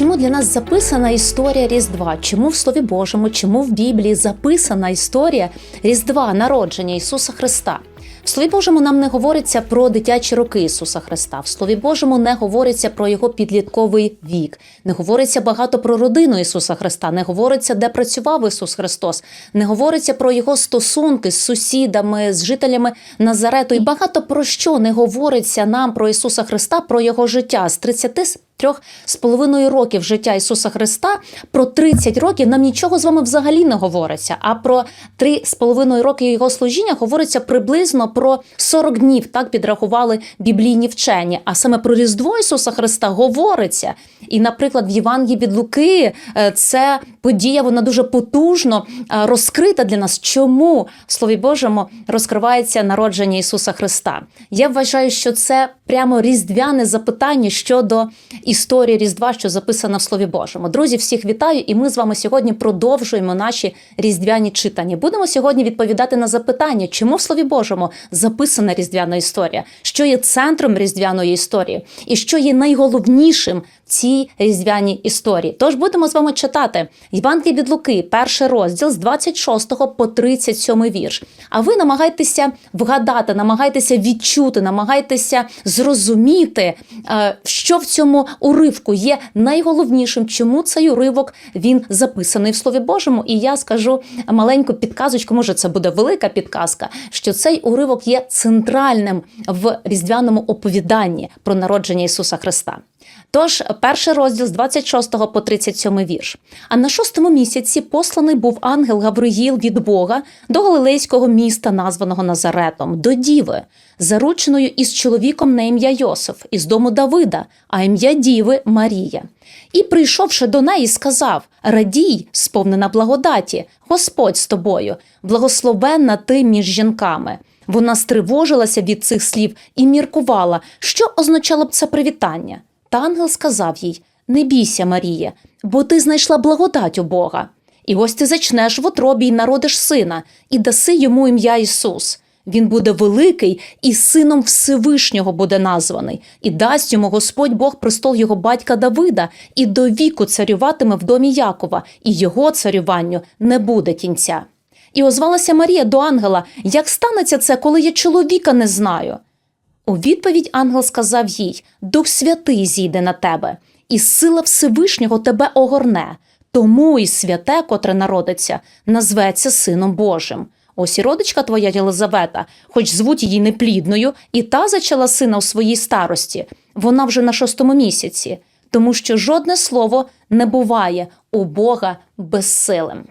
Чому для нас записана історія Різдва? Чому в Слові Божому, чому в Біблії записана історія Різдва, народження Ісуса Христа? В Слові Божому нам не говориться про дитячі роки Ісуса Христа. В Слові Божому не говориться про його підлітковий вік, не говориться багато про родину Ісуса Христа, не говориться, де працював Ісус Христос, не говориться про його стосунки з сусідами, з жителями Назарету. І багато про що не говориться нам про Ісуса Христа, про його життя з 30 трьох з половиною років життя Ісуса Христа, про 30 років нам нічого з вами взагалі не говориться. А про три з половиною роки його служіння говориться приблизно про 40 днів. Так підрахували біблійні вчені. А саме про Різдво Ісуса Христа говориться. І, наприклад, в Євангелії від Луки е, це подія, вона дуже потужно е, розкрита для нас. Чому в Слові Божому розкривається народження Ісуса Христа? Я вважаю, що це прямо різдвяне запитання щодо історії Різдва, що записана в Слові Божому. Друзі, всіх вітаю! І ми з вами сьогодні продовжуємо наші різдвяні читання. Будемо сьогодні відповідати на запитання, чому в Слові Божому записана різдвяна історія, що є центром різдвяної історії, і що є найголовнішим в цій різдвяній історії. Тож будемо з вами читати Євангеліє від Луки, перший розділ з 26 по 37 вірш. А ви намагайтеся вгадати, намагайтеся відчути, намагайтеся зрозуміти, е, що в цьому уривку є найголовнішим, чому цей уривок він записаний в Слові Божому. І я скажу маленьку підказочку, може це буде велика підказка, що цей уривок є центральним в різдвяному оповіданні про народження Ісуса Христа. Тож, перший розділ з 26 по 37 вірш. А на шостому місяці посланий був ангел Гавриїл від Бога до галилейського міста, названого Назаретом, до Діви, зарученою із чоловіком на ім'я Йосиф, із дому Давида, а ім'я Діви Марія. І, прийшовши до неї, сказав: Радій, сповнена благодаті, Господь з тобою, благословенна ти між жінками. Вона стривожилася від цих слів і міркувала, що означало б це привітання. Та ангел сказав їй: Не бійся, Марія, бо ти знайшла благодать у Бога. І ось ти зачнеш в утробі й народиш сина, і даси йому ім'я Ісус. Він буде великий і сином Всевишнього буде названий, і дасть йому Господь Бог престол його батька Давида, і до віку царюватиме в домі Якова, і його царюванню не буде кінця. І озвалася Марія до ангела: Як станеться це, коли я чоловіка не знаю? У відповідь ангел сказав їй: Дух Святий зійде на тебе, і сила Всевишнього тебе огорне, тому і святе, котре народиться, назветься Сином Божим. Ось і родичка твоя Єлизавета, хоч звуть її неплідною, і та зачала сина у своїй старості, вона вже на шостому місяці, тому що жодне слово не буває у Бога безсилим.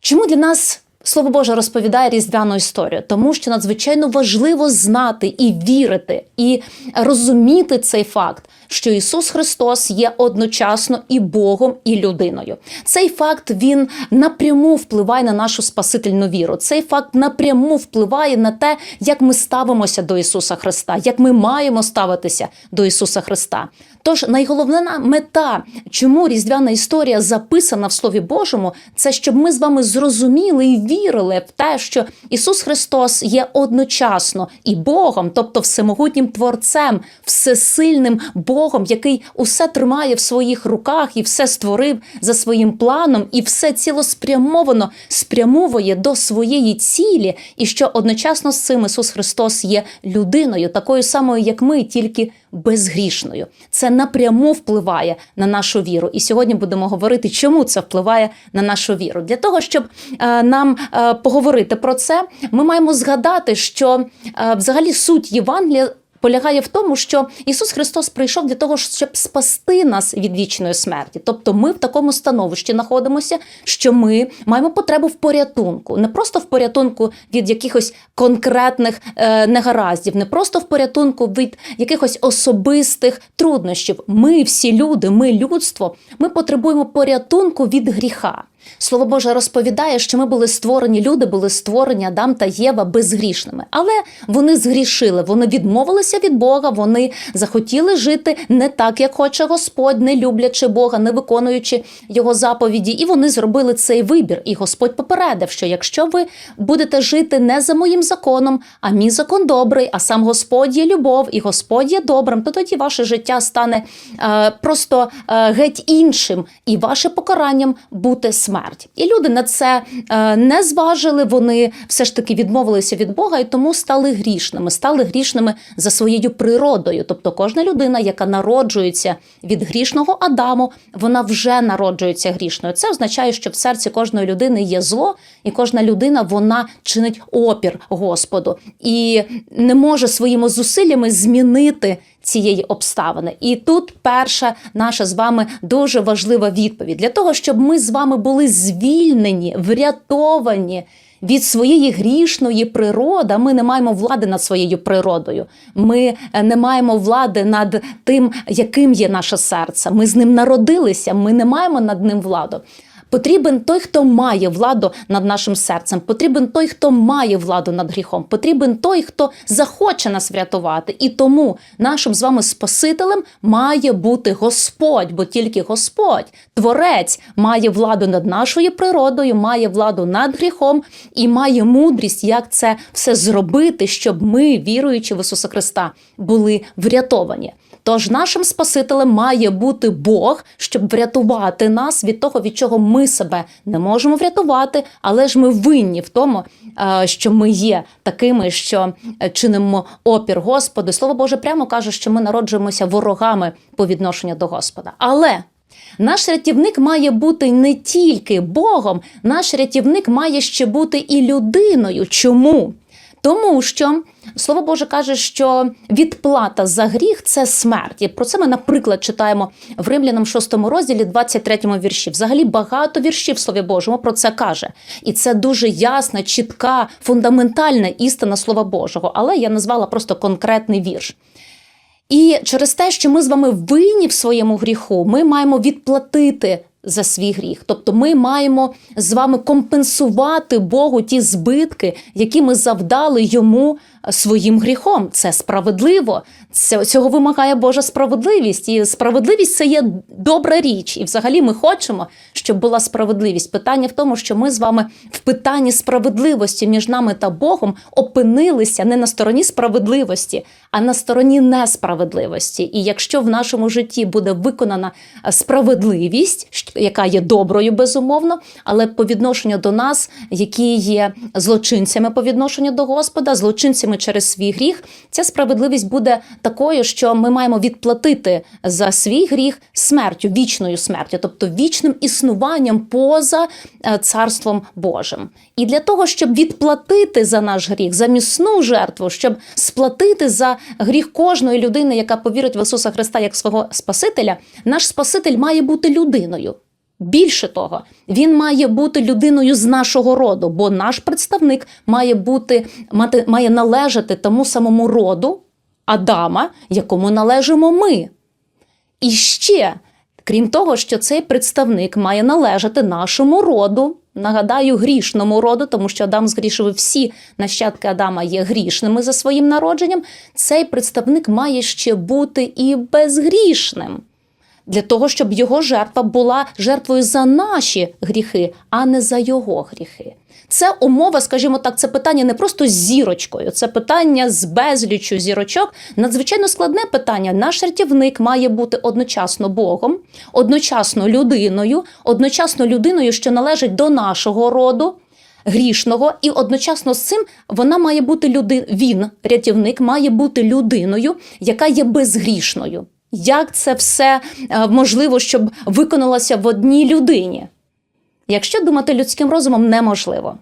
Чому для нас Слово Боже розповідає різдвяну історію, тому що надзвичайно важливо знати і вірити, і розуміти цей факт, що Ісус Христос є одночасно і Богом, і людиною. Цей факт він напряму впливає на нашу спасительну віру. Цей факт напряму впливає на те, як ми ставимося до Ісуса Христа, як ми маємо ставитися до Ісуса Христа. Тож найголовна мета, чому різдвяна історія записана в Слові Божому, це щоб ми з вами зрозуміли і вірили в те, що Ісус Христос є одночасно і Богом, тобто всемогутнім Творцем, всесильним Богом, який усе тримає в своїх руках і все створив за своїм планом, і все цілоспрямовано спрямовує до своєї цілі, і що одночасно з цим Ісус Христос є людиною, такою самою, як ми, тільки безгрішною. Це напряму впливає на нашу віру. І сьогодні будемо говорити, чому це впливає на нашу віру. Для того, щоб е, нам е, поговорити про це, ми маємо згадати, що е, взагалі суть Євангелія. Полягає в тому, що Ісус Христос прийшов для того, щоб спасти нас від вічної смерті. Тобто ми в такому становищі знаходимося, що ми маємо потребу в порятунку, не просто в порятунку від якихось конкретних е, негараздів, не просто в порятунку від якихось особистих труднощів. Ми всі люди, ми людство, ми потребуємо порятунку від гріха. Слово Боже розповідає, що ми були створені, люди були створені Адам та Єва безгрішними, але вони згрішили, вони відмовилися від Бога, вони захотіли жити не так, як хоче Господь, не люблячи Бога, не виконуючи його заповіді, і вони зробили цей вибір. І Господь попередив, що якщо ви будете жити не за моїм законом, а мій закон добрий, а сам Господь є любов, і Господь є добрим, то тоді ваше життя стане е, просто е, геть іншим, і ваше покаранням буде смерть. І люди на це е, не зважили. Вони все ж таки відмовилися від Бога і тому стали грішними, стали грішними за своєю природою. Тобто, кожна людина, яка народжується від грішного Адаму, вона вже народжується грішною. Це означає, що в серці кожної людини є зло, і кожна людина вона чинить опір Господу і не може своїми зусиллями змінити цієї обставини. І тут перша наша з вами дуже важлива відповідь для того, щоб ми з вами були звільнені, врятовані. Від своєї грішної природи ми не маємо влади над своєю природою. Ми е, не маємо влади над тим, яким є наше серце. Ми з ним народилися, ми не маємо над ним владу. Потрібен той, хто має владу над нашим серцем. Потрібен той, хто має владу над гріхом. Потрібен той, хто захоче нас врятувати. І тому нашим з вами Спасителем має бути Господь, бо тільки Господь, Творець, має владу над нашою природою, має владу над гріхом і має мудрість, як це все зробити, щоб ми, віруючи в Ісуса Христа, були врятовані. Тож нашим Спасителем має бути Бог, щоб врятувати нас від того, від чого ми себе не можемо врятувати, але ж ми винні в тому, е, що ми є такими, що е, чинимо опір Господу. Слово Боже прямо каже, що ми народжуємося ворогами по відношенню до Господа. Але наш рятівник має бути не тільки Богом, наш рятівник має ще бути і людиною. Чому? Тому що слово Боже каже, що відплата за гріх це смерть. І про це ми, наприклад, читаємо в Римлянам 6 розділі, 23 вірші. Взагалі багато віршів в Слові Божому про це каже. І це дуже ясна, чітка, фундаментальна істина Слова Божого. Але я назвала просто конкретний вірш. І через те, що ми з вами винні в своєму гріху, ми маємо відплатити за свій гріх. Тобто ми маємо з вами компенсувати Богу ті збитки, які ми завдали йому своїм гріхом. Це справедливо. Цього вимагає Божа справедливість. І справедливість це є добра річ. І взагалі ми хочемо, щоб була справедливість. Питання в тому, що ми з вами в питанні справедливості між нами та Богом опинилися не на стороні справедливості, а на стороні несправедливості. І якщо в нашому житті буде виконана справедливість, яка є доброю, безумовно, але по відношенню до нас, які є злочинцями по відношенню до Господа, злочинцями через свій гріх, ця справедливість буде такою, що ми маємо відплатити за свій гріх смертю, вічною смертю, тобто вічним існуванням поза е, царством Божим. І для того, щоб відплатити за наш гріх, за місну жертву, щоб сплатити за гріх кожної людини, яка повірить в Ісуса Христа як свого Спасителя, наш Спаситель має бути людиною. Більше того, він має бути людиною з нашого роду, бо наш представник має бути мати, має належати тому самому роду Адама, якому належимо ми. І ще, крім того, що цей представник має належати нашому роду, нагадаю, грішному роду, тому що Адам згрішив всі нащадки Адама є грішними за своїм народженням. Цей представник має ще бути і безгрішним для того, щоб його жертва була жертвою за наші гріхи, а не за його гріхи. Це умова, скажімо так, це питання не просто з зірочкою, це питання з безліччю зірочок. Надзвичайно складне питання. Наш рятівник має бути одночасно Богом, одночасно людиною, одночасно людиною, що належить до нашого роду. Грішного, і одночасно з цим вона має бути люди... Він, рятівник, має бути людиною, яка є безгрішною. Як це все е, можливо, щоб виконалося в одній людині? Якщо думати людським розумом, неможливо.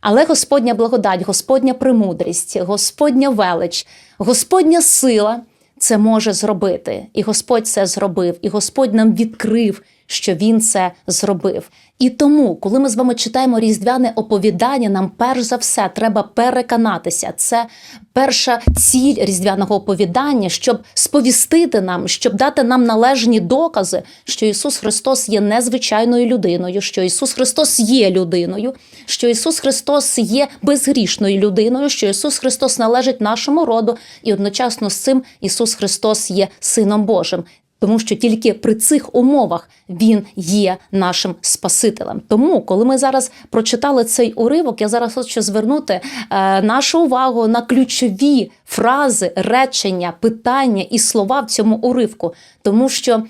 Але Господня благодать, Господня премудрість, Господня велич, Господня сила це може зробити. І Господь це зробив, і Господь нам відкрив, що він це зробив. І тому, коли ми з вами читаємо різдвяне оповідання, нам перш за все треба переконатися. Це перша ціль різдвяного оповідання, щоб сповістити нам, щоб дати нам належні докази, що Ісус Христос є незвичайною людиною, що Ісус Христос є людиною, що Ісус Христос є безгрішною людиною, що Ісус Христос належить нашому роду, і одночасно з цим Ісус Христос є Сином Божим. Тому що тільки при цих умовах він є нашим Спасителем. Тому, коли ми зараз прочитали цей уривок, я зараз хочу звернути е, нашу увагу на ключові фрази, речення, питання і слова в цьому уривку, тому що е,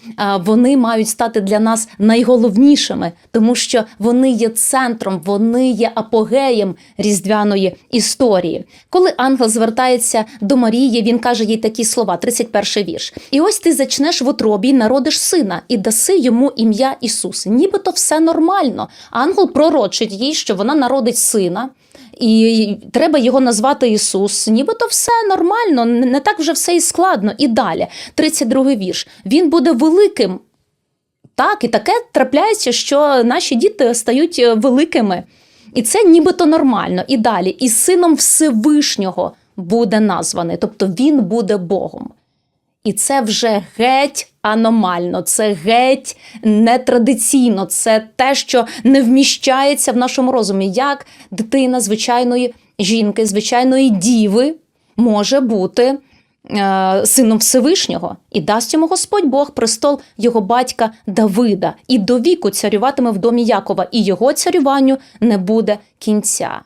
вони мають стати для нас найголовнішими, тому що вони є центром, вони є апогеєм різдвяної історії. Коли ангел звертається до Марії, він каже їй такі слова: 31 вірш. І ось ти зачнеш в утробі, народиш сина, і даси йому ім'я Ісус. Нібито все нормально. Ангел пророчить їй, що вона народить сина. І треба його назвати Ісус. Нібито все нормально, не так вже все і складно. І далі, 32 вірш. Він буде великим. Так, і таке трапляється, що наші діти стають е, великими. І це нібито нормально. І далі, і сином Всевишнього буде названий, тобто він буде Богом. І це вже геть аномально, це геть нетрадиційно, це те, що не вміщається в нашому розумі. Як дитина звичайної жінки, звичайної діви може бути е, сином Всевишнього, і дасть йому Господь Бог престол його батька Давида, і до віку царюватиме в домі Якова, і його царюванню не буде кінця.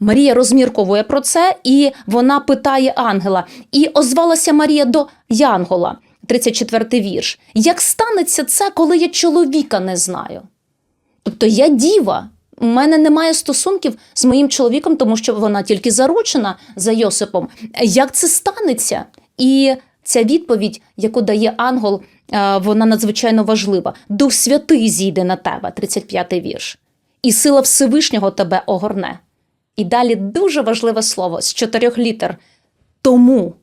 Марія розмірковує про це, і вона питає ангела. І озвалася Марія до Янгола, 34 вірш. Як станеться це, коли я чоловіка не знаю? Тобто я діва, у мене немає стосунків з моїм чоловіком, тому що вона тільки заручена за Йосипом. Як це станеться? І ця відповідь, яку дає ангел, е, вона надзвичайно важлива. Дух Святий зійде на тебе, 35 вірш. І сила Всевишнього тебе огорне. І далі дуже важливе слово з чотирьох літер тому.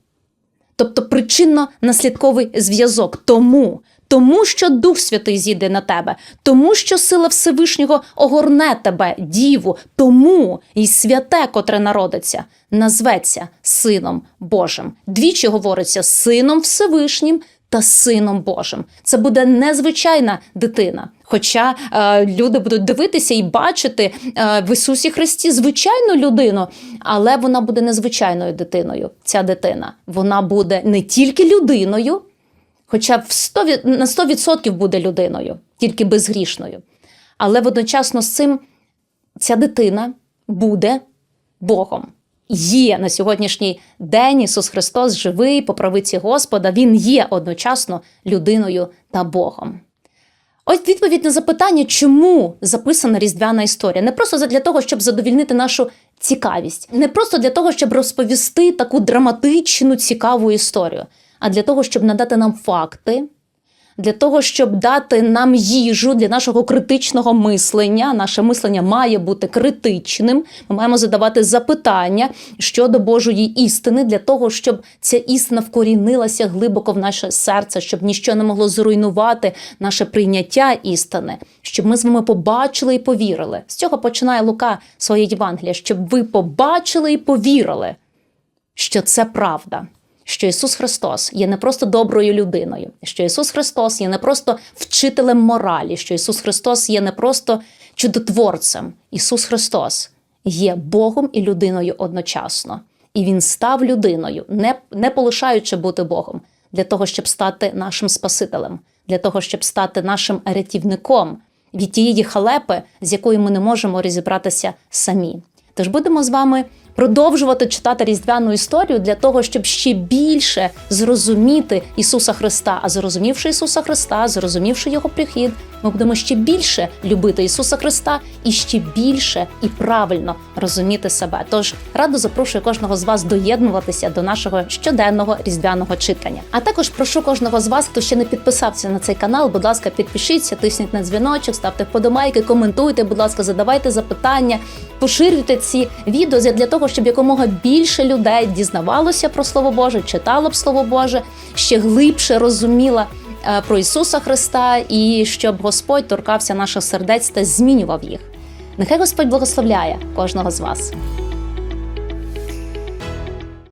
Тобто причинно-наслідковий зв'язок. Тому. Тому що Дух Святий зійде на тебе, тому що сила Всевишнього огорне тебе, діву, тому і святе, котре народиться, назветься Сином Божим. Двічі говориться Сином Всевишнім та Сином Божим. Це буде незвичайна дитина. Хоча е, люди будуть дивитися і бачити е, в Ісусі Христі звичайну людину, але вона буде незвичайною дитиною. Ця дитина вона буде не тільки людиною, хоча в 100, від- на 100% буде людиною, тільки безгрішною. Але водночасно з цим ця дитина буде Богом. Є на сьогоднішній день Ісус Христос живий по правиці Господа. Він є одночасно людиною та Богом. Ось відповідь на запитання, чому записана різдвяна історія. Не просто для того, щоб задовільнити нашу цікавість, не просто для того, щоб розповісти таку драматичну, цікаву історію, а для того, щоб надати нам факти, для того, щоб дати нам їжу для нашого критичного мислення. Наше мислення має бути критичним. Ми маємо задавати запитання щодо Божої істини, для того, щоб ця істина вкорінилася глибоко в наше серце, щоб ніщо не могло зруйнувати наше прийняття істини, щоб ми з вами побачили і повірили. З цього починає Лука своє Євангеліє, щоб ви побачили і повірили що це правда. Що Ісус Христос є не просто доброю людиною, що Ісус Христос є не просто вчителем моралі, що Ісус Христос є не просто чудотворцем. Ісус Христос є Богом і людиною одночасно. І Він став людиною, не, не полишаючи бути Богом, для того, щоб стати нашим Спасителем, для того, щоб стати нашим рятівником від тієї халепи, з якою ми не можемо розібратися самі. Тож будемо з вами продовжувати читати різдвяну історію для того, щоб ще більше зрозуміти Ісуса Христа. А зрозумівши Ісуса Христа, зрозумівши Його прихід, ми будемо ще більше любити Ісуса Христа і ще більше і правильно розуміти себе. Тож радо запрошую кожного з вас доєднуватися до нашого щоденного різдвяного читання. А також прошу кожного з вас, хто ще не підписався на цей канал, будь ласка, підпишіться, тисніть на дзвіночок, ставте вподобайки, коментуйте, будь ласка, задавайте запитання, поширюйте ці відео для того, щоб якомога більше людей дізнавалося про Слово Боже, читало б Слово Боже, ще глибше розуміла е, про Ісуса Христа і щоб Господь торкався наших сердець та змінював їх. Нехай Господь благословляє кожного з вас.